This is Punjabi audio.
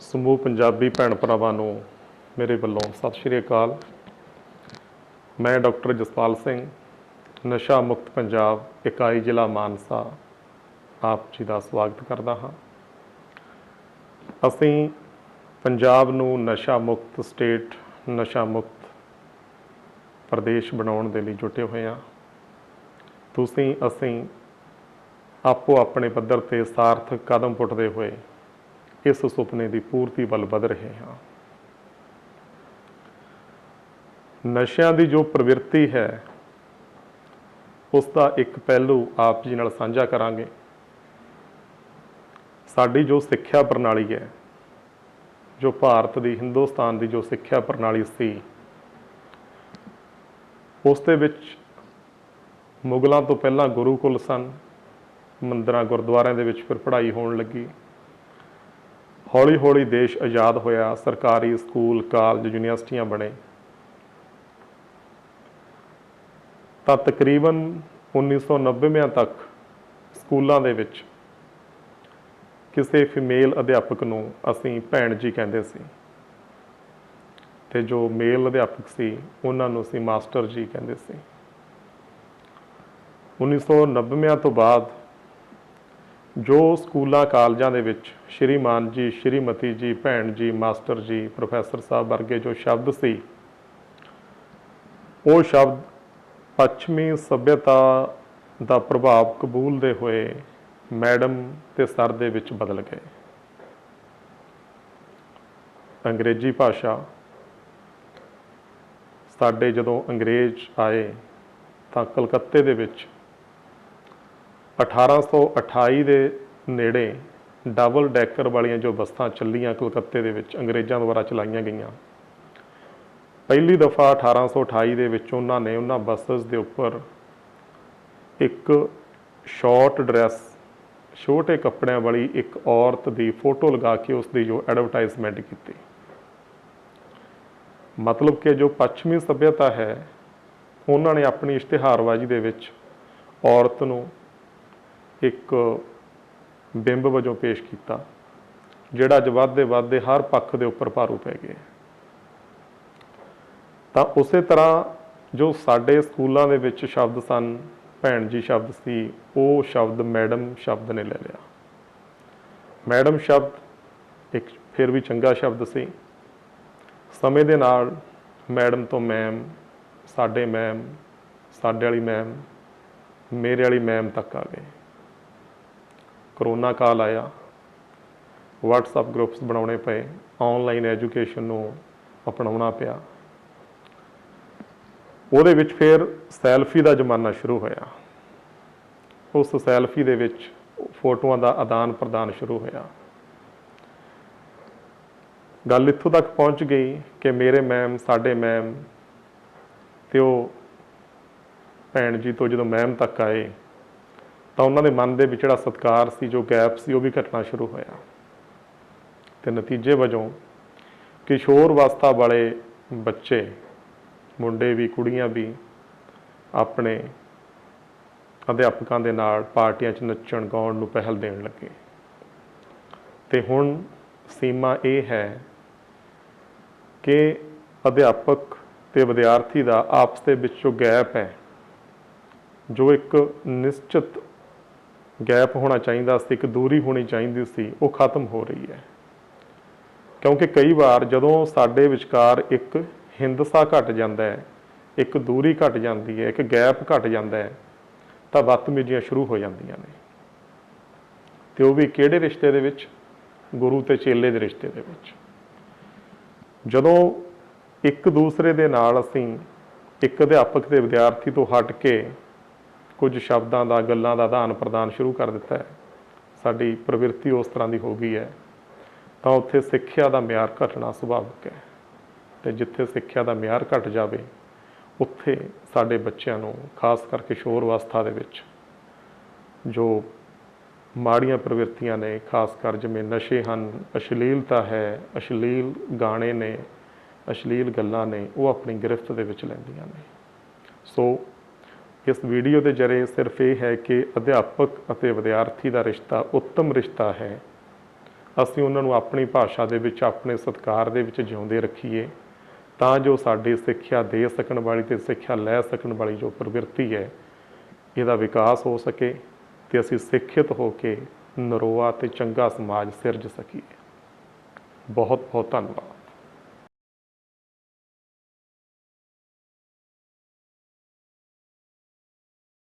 ਸਮੂਹ ਪੰਜਾਬੀ ਭੈਣ ਭਰਾਵਾਂ ਨੂੰ ਮੇਰੇ ਵੱਲੋਂ ਸਤਿ ਸ਼੍ਰੀ ਅਕਾਲ। ਮੈਂ ਡਾਕਟਰ ਜਸਪਾਲ ਸਿੰਘ, ਨਸ਼ਾ ਮੁਕਤ ਪੰਜਾਬ, ਇਕਾਈ ਜ਼ਿਲ੍ਹਾ ਮਾਨਸਾ, ਆਪ ਜੀ ਦਾ ਸਵਾਗਤ ਕਰਦਾ ਹਾਂ। ਅਸੀਂ ਪੰਜਾਬ ਨੂੰ ਨਸ਼ਾ ਮੁਕਤ ਸਟੇਟ, ਨਸ਼ਾ ਮੁਕਤ ਪ੍ਰਦੇਸ਼ ਬਣਾਉਣ ਦੇ ਲਈ ਜੁਟੇ ਹੋਏ ਹਾਂ। ਤੁਸੀਂ, ਅਸੀਂ ਆਪੋ ਆਪਣੇ ਪੱਧਰ ਤੇ ਸਾਰਥਕ ਕਦਮ ਪੁੱਟਦੇ ਹੋਏ ਇਸ ਸੁਪਨੇ ਦੀ ਪੂਰਤੀ ਵੱਲ ਵਧ ਰਹੇ ਹਾਂ। ਨਸ਼ਿਆਂ ਦੀ ਜੋ ਪ੍ਰਵਿਰਤੀ ਹੈ ਉਸ ਦਾ ਇੱਕ ਪਹਿਲੂ ਆਪ ਜੀ ਨਾਲ ਸਾਂਝਾ ਕਰਾਂਗੇ। ਸਾਡੀ ਜੋ ਸਿੱਖਿਆ ਪ੍ਰਣਾਲੀ ਹੈ, ਜੋ ਭਾਰਤ ਦੀ ਹਿੰਦੁਸਤਾਨ ਦੀ ਜੋ ਸਿੱਖਿਆ ਪ੍ਰਣਾਲੀ ਸੀ, ਉਸ ਦੇ ਵਿੱਚ ਮੁਗਲਾਂ ਤੋਂ ਪਹਿਲਾਂ ਗੁਰੂਕੁਲ ਸਨ, ਮੰਦਰਾਂ ਗੁਰਦੁਆਰਿਆਂ ਦੇ ਵਿੱਚ ਫਿਰ ਪੜ੍ਹਾਈ ਹੋਣ ਲੱਗੀ। ਹੌਲੀ ਹੌਲੀ ਦੇਸ਼ ਆਜ਼ਾਦ ਹੋਇਆ, ਸਰਕਾਰੀ ਸਕੂਲ, ਕਾਲਜ, ਯੂਨੀਵਰਸਿਟੀਆਂ ਬਣੇ। ਤਾਂ ਤਕਰੀਬਨ 1990ਵਿਆਂ ਤੱਕ ਸਕੂਲਾਂ ਦੇ ਵਿੱਚ ਕਿਸੇ ਫੀਮੇਲ ਅਧਿਆਪਕ ਨੂੰ ਅਸੀਂ ਭੈਣ ਜੀ ਕਹਿੰਦੇ ਸੀ ਤੇ ਜੋ ਮੇਲ ਅਧਿਆਪਕ ਸੀ, ਉਹਨਾਂ ਨੂੰ ਅਸੀਂ ਮਾਸਟਰ ਜੀ ਕਹਿੰਦੇ ਸੀ। 1990ਵਿਆਂ ਤੋਂ ਬਾਅਦ ਜੋ ਸਕੂਲਾਂ, ਕਾਲਜਾਂ ਦੇ ਵਿੱਚ ਸ਼੍ਰੀਮਾਨ ਜੀ, ਸ਼੍ਰੀਮਤੀ ਜੀ, ਭੈਣ ਜੀ, ਮਾਸਟਰ ਜੀ, ਪ੍ਰੋਫੈਸਰ ਸਾਹਿਬ ਵਰਗੇ ਜੋ ਸ਼ਬਦ ਸੀ, ਉਹ ਸ਼ਬਦ ਪੱਛਮੀ ਸਭਿਅਤਾ ਦਾ ਪ੍ਰਭਾਵ ਕਬੂਲਦੇ ਹੋਏ ਮੈਡਮ ਤੇ ਸਰ ਦੇ ਵਿੱਚ ਬਦਲ ਗਏ। ਅੰਗਰੇਜ਼ੀ ਭਾਸ਼ਾ ਸਾਡੇ ਜਦੋਂ ਅੰਗਰੇਜ਼ ਆਏ ਤਾਂ ਕਲਕੱਤੇ ਦੇ ਵਿੱਚ 1828 ਦੇ ਨੇੜੇ ਡਬਲ ਡੈਕਰ ਵਾਲੀਆਂ ਜੋ ਬੱਸਾਂ ਚੱਲੀਆਂ ਕਲਕੱਤੇ ਦੇ ਵਿੱਚ ਅੰਗਰੇਜ਼ਾਂ ਦੁਆਰਾ ਚਲਾਈਆਂ ਗਈਆਂ। ਪਹਿਲੀ ਦਫਾ 1828 ਦੇ ਵਿੱਚ ਉਹਨਾਂ ਨੇ ਉਹਨਾਂ ਬੱਸਸ ਦੇ ਉੱਪਰ ਇੱਕ ਸ਼ਾਰਟ ਡਰੈਸ, ਛੋਟੇ ਕੱਪੜਿਆਂ ਵਾਲੀ ਇੱਕ ਔਰਤ ਦੀ ਫੋਟੋ ਲਗਾ ਕੇ ਉਸ ਦੀ ਜੋ ਐਡਵਰਟਾਈਜ਼ਮੈਂਟ ਕੀਤੀ। ਮਤਲਬ ਕਿ ਜੋ ਪੱਛਮੀ ਸਭਿਅਤਾ ਹੈ, ਉਹਨਾਂ ਨੇ ਆਪਣੀ ਇਸ਼ਤਿਹਾਰਬਾਜ਼ੀ ਦੇ ਵਿੱਚ ਔਰਤ ਨੂੰ ਇੱਕ ਬਿੰਬ ਵਜੋਂ ਪੇਸ਼ ਕੀਤਾ, ਜਿਹੜਾ ਅੱਜ ਵੱਧਦੇ ਵੱਧਦੇ ਹਰ ਪੱਖ ਦੇ ਉੱਪਰ ਭਾਰੂ ਪੈ ਗਿਆ ਤਾਂ ਉਸੇ ਤਰ੍ਹਾਂ ਜੋ ਸਾਡੇ ਸਕੂਲਾਂ ਦੇ ਵਿੱਚ ਸ਼ਬਦ ਸਨ, ਭੈਣ ਜੀ ਸ਼ਬਦ ਸੀ, ਉਹ ਸ਼ਬਦ ਮੈਡਮ ਸ਼ਬਦ ਨੇ ਲੈ ਲਿਆ। ਮੈਡਮ ਸ਼ਬਦ ਇੱਕ ਫਿਰ ਵੀ ਚੰਗਾ ਸ਼ਬਦ ਸੀ। ਸਮੇਂ ਦੇ ਨਾਲ ਮੈਡਮ ਤੋਂ ਮੈਮ, ਸਾਡੇ ਮੈਮ, ਸਾਡੇ ਵਾਲੀ ਮੈਮ, ਮੇਰੇ ਵਾਲੀ ਮੈਮ ਤੱਕ ਆ ਗਏ। ਕਰੋਨਾ ਕਾਲ ਆਇਆ। WhatsApp ਗਰੁੱਪਸ ਬਣਾਉਣੇ ਪਏ। ਆਨਲਾਈਨ ਐਜੂਕੇਸ਼ਨ ਨੂੰ ਅਪਣਾਉਣਾ ਪਿਆ। ਉਹਦੇ ਵਿੱਚ ਫਿਰ ਸੈਲਫੀ ਦਾ ਜ਼ਮਾਨਾ ਸ਼ੁਰੂ ਹੋਇਆ। ਉਸ ਸੈਲਫੀ ਦੇ ਵਿੱਚ ਫੋਟੋਆਂ ਦਾ ਆਦਾਨ ਪ੍ਰਦਾਨ ਸ਼ੁਰੂ ਹੋਇਆ। ਗੱਲ ਇੱਥੋਂ ਤੱਕ ਪਹੁੰਚ ਗਈ ਕਿ ਮੇਰੇ ਮੈਮ ਸਾਡੇ ਮੈਮ ਤੇ ਉਹ ਭੈਣ ਜੀ ਤੋਂ ਜਦੋਂ ਮੈਮ ਤੱਕ ਆਏ ਤਾਂ ਉਹਨਾਂ ਦੇ ਮਨ ਦੇ ਵਿੱਚ ਜਿਹੜਾ ਸਤਕਾਰ ਸੀ, ਜੋ ਗੈਪ ਸੀ, ਉਹ ਵੀ ਘਟਣਾ ਸ਼ੁਰੂ ਹੋਇਆ। ਤੇ ਨਤੀਜੇ ਵਜੋਂ ਕਿਸ਼ੋਰ ਅਵਸਥਾ ਵਾਲੇ ਬੱਚੇ, ਮੁੰਡੇ ਵੀ, ਕੁੜੀਆਂ ਵੀ ਆਪਣੇ ਅਧਿਆਪਕਾਂ ਦੇ ਨਾਲ ਪਾਰਟੀਆਂ 'ਚ ਨੱਚਣ, ਗਾਉਣ ਨੂੰ ਪਹਿਲ ਦੇਣ ਲੱਗੇ। ਤੇ ਹੁਣ ਸੀਮਾ ਇਹ ਹੈ ਕਿ ਅਧਿਆਪਕ ਤੇ ਵਿਦਿਆਰਥੀ ਦਾ ਆਪਸ ਦੇ ਵਿੱਚ ਜੋ ਗੈਪ ਹੈ, ਜੋ ਇੱਕ ਨਿਸ਼ਚਿਤ ਗੈਪ ਹੋਣਾ ਚਾਹੀਦਾ ਸੀ, ਇੱਕ ਦੂਰੀ ਹੋਣੀ ਚਾਹੀਦੀ ਸੀ, ਉਹ ਖਤਮ ਹੋ ਰਹੀ ਹੈ। ਕਿਉਂਕਿ ਕਈ ਵਾਰ ਜਦੋਂ ਸਾਡੇ ਵਿਚਕਾਰ ਇੱਕ ਹਿੰਦਸਾ ਘਟ ਜਾਂਦਾ ਹੈ, ਇੱਕ ਦੂਰੀ ਘਟ ਜਾਂਦੀ ਹੈ, ਇੱਕ ਗੈਪ ਘਟ ਜਾਂਦਾ ਹੈ, ਤਾਂ ਬਦਤਮੀਜ਼ੀਆਂ ਸ਼ੁਰੂ ਹੋ ਜਾਂਦੀਆਂ ਨੇ। ਤੇ ਉਹ ਵੀ ਕਿਹੜੇ ਰਿਸ਼ਤੇ ਦੇ ਵਿੱਚ? ਗੁਰੂ ਤੇ ਚੇਲੇ ਦੇ ਰਿਸ਼ਤੇ ਦੇ ਵਿੱਚ। ਜਦੋਂ ਇੱਕ ਦੂਸਰੇ ਦੇ ਨਾਲ ਅਸੀਂ ਇੱਕ ਅਧਿਆਪਕ ਤੇ ਵਿਦਿਆਰਥੀ ਤੋਂ ਹਟ ਕੇ ਕੁਝ ਸ਼ਬਦਾਂ ਦਾ, ਗੱਲਾਂ ਦਾ ਆਦਾਨ ਪ੍ਰਦਾਨ ਸ਼ੁਰੂ ਕਰ ਦਿੱਤਾ ਹੈ। ਸਾਡੀ ਪ੍ਰਵਿਰਤੀ ਉਸ ਤਰ੍ਹਾਂ ਦੀ ਹੋ ਗਈ ਹੈ, ਤਾਂ ਉੱਥੇ ਸਿੱਖਿਆ ਦਾ ਮਿਆਰ ਘਟਣਾ ਸੁਭਾਵਿਕ ਹੈ। ਤੇ ਜਿੱਥੇ ਸਿੱਖਿਆ ਦਾ ਮਿਆਰ ਘਟ ਜਾਵੇ, ਉੱਥੇ ਸਾਡੇ ਬੱਚਿਆਂ ਨੂੰ, ਖਾਸ ਕਰਕੇ ਸ਼ੋਰ ਅਵਸਥਾ ਦੇ ਵਿੱਚ, ਜੋ ਮਾੜੀਆਂ ਪ੍ਰਵਿਰਤੀਆਂ ਨੇ, ਖਾਸ ਕਰ ਜਿਵੇਂ ਨਸ਼ੇ ਹਨ, ਅਸ਼ਲੀਲਤਾ ਹੈ, ਅਸ਼ਲੀਲ ਗਾਣੇ ਨੇ, ਅਸ਼ਲੀਲ ਗੱਲਾਂ ਨੇ, ਉਹ ਆਪਣੀ ਗ੍ਰਿਫਤ ਦੇ ਵਿੱਚ ਲੈਂਦੀਆਂ ਨੇ। ਸੋ ਇਸ ਵੀਡੀਓ ਦੇ ਜਰੇ ਸਿਰਫ ਇਹ ਹੈ ਕਿ ਅਧਿਆਪਕ ਅਤੇ ਵਿਦਿਆਰਥੀ ਦਾ ਰਿਸ਼ਤਾ ਉੱਤਮ ਰਿਸ਼ਤਾ ਹੈ। ਅਸੀਂ ਉਹਨਾਂ ਨੂੰ ਆਪਣੀ ਭਾਸ਼ਾ ਦੇ ਵਿੱਚ, ਆਪਣੇ ਸਤਕਾਰ ਦੇ ਵਿੱਚ ਜਿਉਂਦੇ ਰੱਖੀਏ, ਤਾਂ ਜੋ ਸਾਡੀ ਸਿੱਖਿਆ ਦੇ ਸਕਣ ਵਾਲੀ ਤੇ ਸਿੱਖਿਆ ਲੈ ਸਕਣ ਵਾਲੀ ਜੋ ਪ੍ਰਵਿਰਤੀ ਹੈ, ਇਹਦਾ ਵਿਕਾਸ ਹੋ ਸਕੇ ਤੇ ਅਸੀਂ ਸਿੱਖਿਅਤ ਹੋ ਕੇ ਨਰੋਆ ਤੇ ਚੰਗਾ ਸਮਾਜ ਸਿਰਜ ਸਕੀਏ। ਬਹੁਤ ਬਹੁਤ ਧੰਨਵਾਦ।